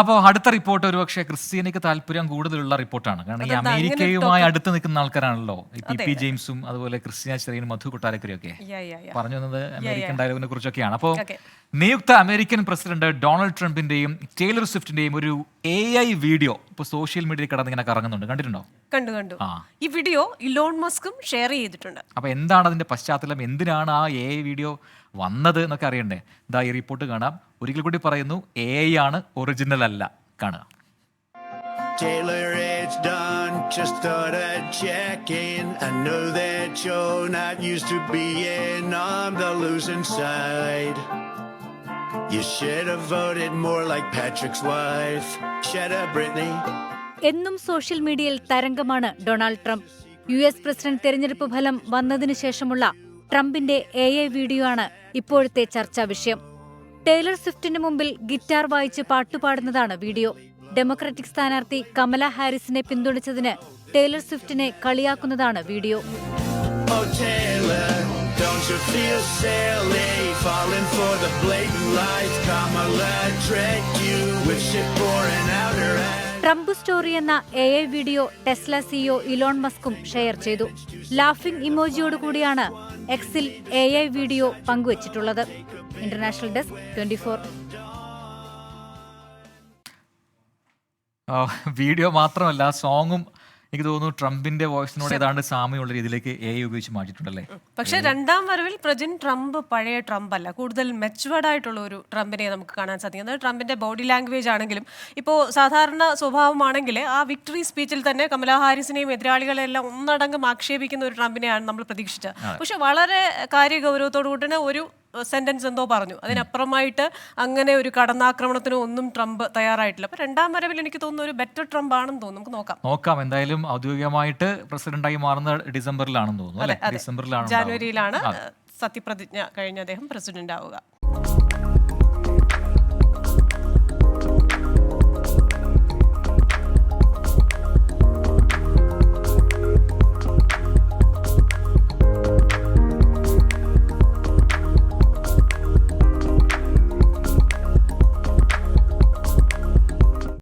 അപ്പോൾ അടുത്ത റിപ്പോർട്ട് ഒരുപക്ഷെ ക്രിസ്ത്യാനിക്ക് താല്പര്യം കൂടുതലുള്ള റിപ്പോർട്ടാണ്. കാരണം ഈ അമേരിക്കയുമായി അടുത്ത് നിൽക്കുന്ന ആൾക്കാരാണല്ലോ. പി പി ജെയിംസും അതുപോലെ ക്രിസ്ത്യ ചെറിയനും മധു കൊട്ടാരക്കരയും ഒക്കെ യാ, യാ, യാ. പറഞ്ഞു വന്നത് അമേരിക്കൻ ഡയലോഗിനെ കുറിച്ചൊക്കെയാണ്. അപ്പോൾ നിയുക്ത അമേരിക്കൻ പ്രസിഡന്റ് ഡൊണാൾഡ് ട്രംപിന്റെയും ടേലർ സ്വിഫ്റ്റിന്റെയും ഒരു എ ഐ വീഡിയോ ഇപ്പോൾ സോഷ്യൽ മീഡിയയിൽ കടന്ന് ഇങ്ങനെ കറങ്ങുന്നുണ്ട്. കണ്ടിട്ടുണ്ടോ? കണ്ടു കണ്ടു. ഈ വീഡിയോ ഇലോൺ മസ്കും ഷെയർ ചെയ്തിട്ടുണ്ട്. അപ്പോൾ എന്താണ് അതിന്റെ പശ്ചാത്തലം? എന്തിനാണ് ആ എ ഐ വീഡിയോ വന്നത് എന്നൊക്കെ അറിയണ്ടേ? ഇതാ ഈ റിപ്പോർട്ട് കാണാം. ഒരിക്കൽ കൂടി പറയുന്നു എ ഐ ആണ് ഒറിജിനൽ അല്ല കാണുക Taylor, it's done. Just thought I'd check in. I know that you're not used to being on the losing side. You should have voted more like Patrick's wife. Shut up, Brittany. എന്നും social മീഡിയയിൽ തരംഗമാണ് Donald Trump U S president തെരഞ്ഞെടുപ്പ് ഫലം വന്നതിനു ശേഷമുള്ള ട്രംപിന്റെ A I video ആണ് ഇപ്പോഴത്തെ ചർച്ചാ വിഷയം ടേലർ സ്വിഫ്റ്റിന് മുമ്പിൽ ഗിറ്റാർ വായിച്ച് പാട്ടുപാടുന്നതാണ് വീഡിയോ. ഡെമോക്രാറ്റിക് സ്ഥാനാർത്ഥി കമല ഹാരിസിനെ പിന്തുണച്ചതിന് ടേലർ സ്വിഫ്റ്റിനെ കളിയാക്കുന്നതാണ് വീഡിയോ. Oh. ട്രംപ് സ്റ്റോറി എന്ന A I video Tesla CEO Elon മസ്കും share ചെയ്തു. ലാഫിംഗ് ഇമോജിയോട് കൂടിയാണ് എക്സിൽ A I video പങ്കുവച്ചിട്ടുള്ളത്. International desk twenty four video മാത്രമല്ല സോങ്ങും എനിക്ക് തോന്നുന്നു ട്രംപിന്റെ വോയിസിനോട് ഏതാണ്ട് സാമ്യമുള്ള രീതിയിലേക്ക് എ ഉപയോഗിച്ച് മാറ്റിയിട്ടുണ്ടല്ലേ? പക്ഷെ രണ്ടാം വരവിൽ പ്രജിൻ ട്രംപ് പഴയ ട്രംപ് അല്ല. കൂടുതൽ മെച്ചുവേർഡ് ആയിട്ടുള്ള ഒരു ട്രംപിനെ നമുക്ക് കാണാൻ സാധിക്കും. അതായത് ട്രംപിന്റെ ബോഡി ലാംഗ്വേജ് ആണെങ്കിലും ഇപ്പോൾ സാധാരണ സ്വഭാവമാണെങ്കിൽ ആ വിക്ടറി സ്പീച്ചിൽ തന്നെ കമലാ ഹാരിസിനെയും എതിരാളികളെല്ലാം ഒന്നടങ്കം ആക്ഷേപിക്കുന്ന ഒരു ട്രംപിനെയാണ് നമ്മൾ പ്രതീക്ഷിച്ചത്. പക്ഷെ വളരെ കാര്യഗൗരവത്തോടു കൂടി തന്നെ ഒരു സെന്റൻസ് എന്തോ പറഞ്ഞു. അതിനപ്പുറമായിട്ട് അങ്ങനെ ഒരു കടന്നാക്രമണത്തിനോ ഒന്നും ട്രംപ് തയ്യാറായിട്ടില്ല. അപ്പൊ രണ്ടാം വരവിൽ എനിക്ക് തോന്നുന്നു ഒരു ബെറ്റർ ട്രംപ് ആണെന്ന് തോന്നുന്നു. നമുക്ക് നോക്കാം. നോക്കാം. എന്തായാലും ഔദ്യോഗികമായിട്ട് പ്രസിഡന്റായി മാറുന്ന ഡിസംബറിലാണെന്ന് തോന്നുന്നു അല്ലെ? ഡിസംബറിലാണ്. ജാനുവരിയിലാണ് സത്യപ്രതിജ്ഞ കഴിഞ്ഞ അദ്ദേഹം പ്രസിഡന്റ് ആവുക